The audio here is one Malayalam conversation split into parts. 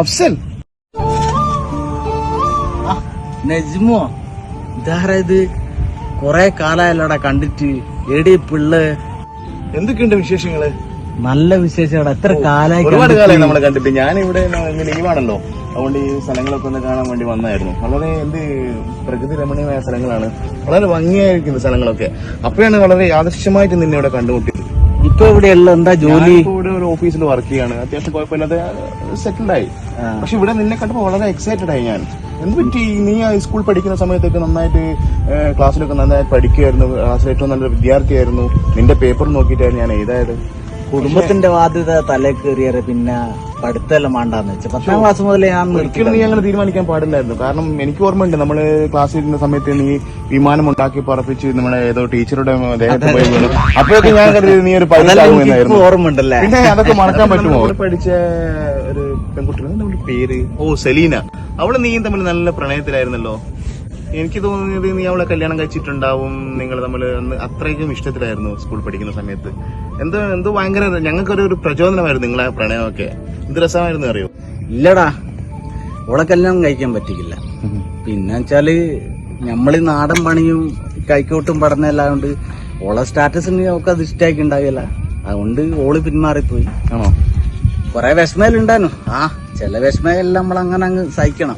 അഫ്സൽ നജ്മോ ഇതാരാ ഇത് കൊറേ കാലായല്ലോടാ കണ്ടിട്ട്. എടി പിള്ള. എന്തൊക്കെയുണ്ട് വിശേഷങ്ങൾ? നല്ല വിശേഷടാ എത്ര കാലായി ഒരുപാട് കാലായി കാലമായി നമ്മളെ കണ്ടിട്ട്. ഞാൻ ഇവിടെ ലീവാണല്ലോ. അതുകൊണ്ട് ഈ സ്ഥലങ്ങളൊക്കെ ഒന്ന് കാണാൻ വേണ്ടി വന്നായിരുന്നു വളരെ എന്ത് പ്രകൃതി രമണീയമായ സ്ഥലങ്ങളാണ്. വളരെ ഭംഗിയായിരിക്കുന്ന സ്ഥലങ്ങളൊക്കെ. അപ്പോഴാണ് വളരെ യാദൃശ്യമായിട്ട് നിന്നെ ഇവിടെ കണ്ടുമുട്ടിയത്. ഇപ്പൊ ഇവിടെയുള്ള എന്താ ജോലി? ഇവിടെ ഒരു ഓഫീസിൽ വർക്ക് ചെയ്യാണ്. അത്യാവശ്യം കുഴപ്പമില്ലാതെ സെറ്റിൽഡ് ആയി. പക്ഷെ ഇവിടെ നിന്നെ കണ്ടപ്പോൾ വളരെ എക്സൈറ്റഡ് ആയി ഞാൻ. എന്ത് പറ്റി? നീ ആ സ്കൂൾ പഠിക്കുന്ന സമയത്തൊക്കെ നന്നായിട്ട് ക്ലാസ്സിലൊക്കെ നന്നായിട്ട് പഠിക്കുമായിരുന്നു ക്ലാസ്സിൽ ഏറ്റവും നല്ലൊരു വിദ്യാർത്ഥിയായിരുന്നു. നിന്റെ പേപ്പർ നോക്കിയിട്ടായിരുന്നു ഞാൻ എഴുതായത്. കുടുംബത്തിന്റെ ബാധ്യത തല കയറിയറ പിന്നെ പഠിത്തമെല്ലാം വേണ്ടാന്ന് വെച്ചു പത്താം ക്ലാസ് മുതൽ ഞാൻ ഒരിക്കലും നീ അങ്ങനെ തീരുമാനിക്കാൻ പാടില്ലായിരുന്നു. കാരണം എനിക്ക് ഓർമ്മയുണ്ട് നമ്മൾ ക്ലാസ്സിൽ ഇരുന്ന സമയത്ത് നീ വിമാനം ഉണ്ടാക്കി പറപ്പിച്ച് നമ്മുടെ ഏതോ ടീച്ചറുടെ ദേഹത്ത് പോയി വീണു. അപ്പോഴൊക്കെ ഞാൻ കരുതി നീ ഒരു അതെല്ലാം ഓർമ്മയുണ്ടല്ലേ എനിക്ക് ഓർമ്മ ഉണ്ടല്ലേ പിന്നെ അതൊക്കെ മറക്കാൻ പറ്റുമോ? പഠിച്ച ഒരു പെൺകുട്ടി പേര്. ഓ സെലീന. അവൾ നീയും തമ്മിൽ നല്ല പ്രണയത്തിലായിരുന്നല്ലോ. എനിക്ക് തോന്നുന്നത് നീ അവളെ കല്യാണം കഴിച്ചിട്ടുണ്ടാവും. നിങ്ങൾ തമ്മിൽ അന്ന് അത്രയ്ക്കും ഇഷ്ടത്തിലായിരുന്നു സ്കൂൾ പഠിക്കുന്ന സമയത്ത്. എന്തോ എന്തോ ഭയങ്കര ഞങ്ങൾക്കൊരു ഒരു പ്രചോദനമായിരുന്നു നിങ്ങളെ പ്രണയമൊക്കെ. എന്ത് രസമായിരുന്നു അറിയോ? ഇല്ലടാ. അവളെ കല്യാണം കഴിക്കാൻ പറ്റിക്കില്ല. പിന്നെ വെച്ചാൽ നമ്മളീ നാടൻ പണിയും കൈക്കോട്ടും പഠനമല്ലാണ്ട് ഓളെ സ്റ്റാറ്റസിന് ഒക്കെ അത് ഇഷ്ടമാക്കി ഉണ്ടാകില്ല അതുകൊണ്ട് ഓൾ പിന്മാറിപ്പോയി. ആണോ? കൊറേ വിഷമയിലുണ്ടായിരുന്നു ആ ചില വിഷമയെല്ലാം നമ്മൾ അങ്ങനെ അങ്ങ് സഹിക്കണം.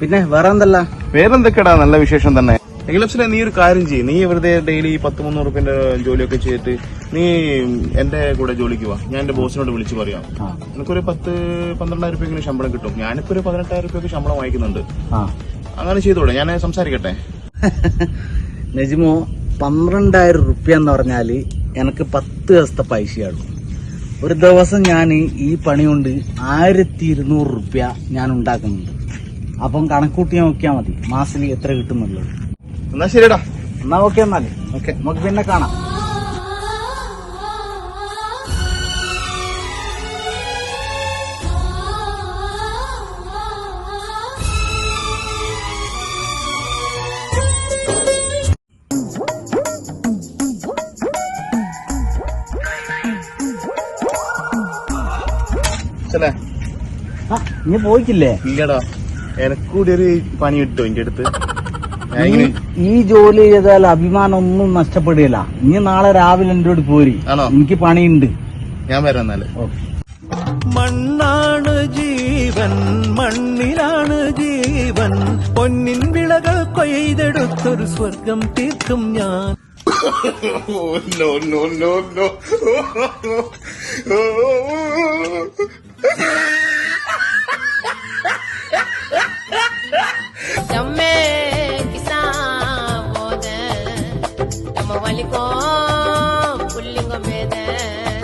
പിന്നെ വേറെ എന്തല്ല വേറെന്തൊക്കെടാ നല്ല വിശേഷം തന്നെ? എഗ്ലപ്സിനെ നീ ഒരു കാര്യം ചെയ്യും. നീ വെറുതെ ഡെയിലി പത്ത് മുന്നൂറ് റുപ്യന്റെ ജോലിയൊക്കെ ചെയ്തിട്ട് നീ എന്റെ കൂടെ ജോലിക്ക് വാ. ഞാൻ എന്റെ ബോസിനോട് വിളിച്ചു പറയാം. എനിക്കൊരു പത്ത് പന്ത്രണ്ടായിരം രൂപയെങ്കിലും ശമ്പളം കിട്ടും. ഞാനിപ്പോ ഒരു പതിനെട്ടായിരം രൂപയ്ക്ക് ശമ്പളം വാങ്ങിക്കുന്നുണ്ട്. അങ്ങനെ ചെയ്തോളൂ ഞാൻ സംസാരിക്കട്ടെ? നജിമോ പന്ത്രണ്ടായിരം റുപ്യ എന്ന് പറഞ്ഞാൽ എനിക്ക് പത്ത് ദിവസത്തെ പൈസയാണ് ഒരു ദിവസം ഞാൻ ഈ പണി കൊണ്ട് ആയിരത്തി ഇരുന്നൂറ് റുപ്യ ഞാൻ ഉണ്ടാക്കുന്നുണ്ട്. അപ്പം കണക്കൂട്ടി നോക്കിയാൽ മതി. മാസത്തിൽ എത്ര കിട്ടുന്നുള്ളത്. എന്നാ ശരിടാ എന്നാ ഓക്കെ എന്നാൽ. ഓക്കെ. നമുക്ക് പിന്നെ കാണാം. ഇനി പോയിക്കില്ലേ ഇല്ലടാ. എനക്കൂടി ഒരു പണി കിട്ടും എന്റെ അടുത്ത്. ഞാൻ ഈ- ഈ ജോലി ചെയ്താൽ അഭിമാനം ഒന്നും നഷ്ടപ്പെടുകയില്ല ഇനി നാളെ രാവിലെ എന്റെ അടുത്ത് പോരി. ആണോ? എനിക്ക് പണിയുണ്ട്. ഞാൻ വരാം എന്നാൽ. ഓക്കെ. മണ്ണാണ് ജീവൻ മണ്ണിലാണ് ജീവൻ. പൊന്നിൻ വിളകൾ കൊയ്തെടുത്തൊരു സ്വർഗം തീർക്കും ഞാൻ. Oh no no no no.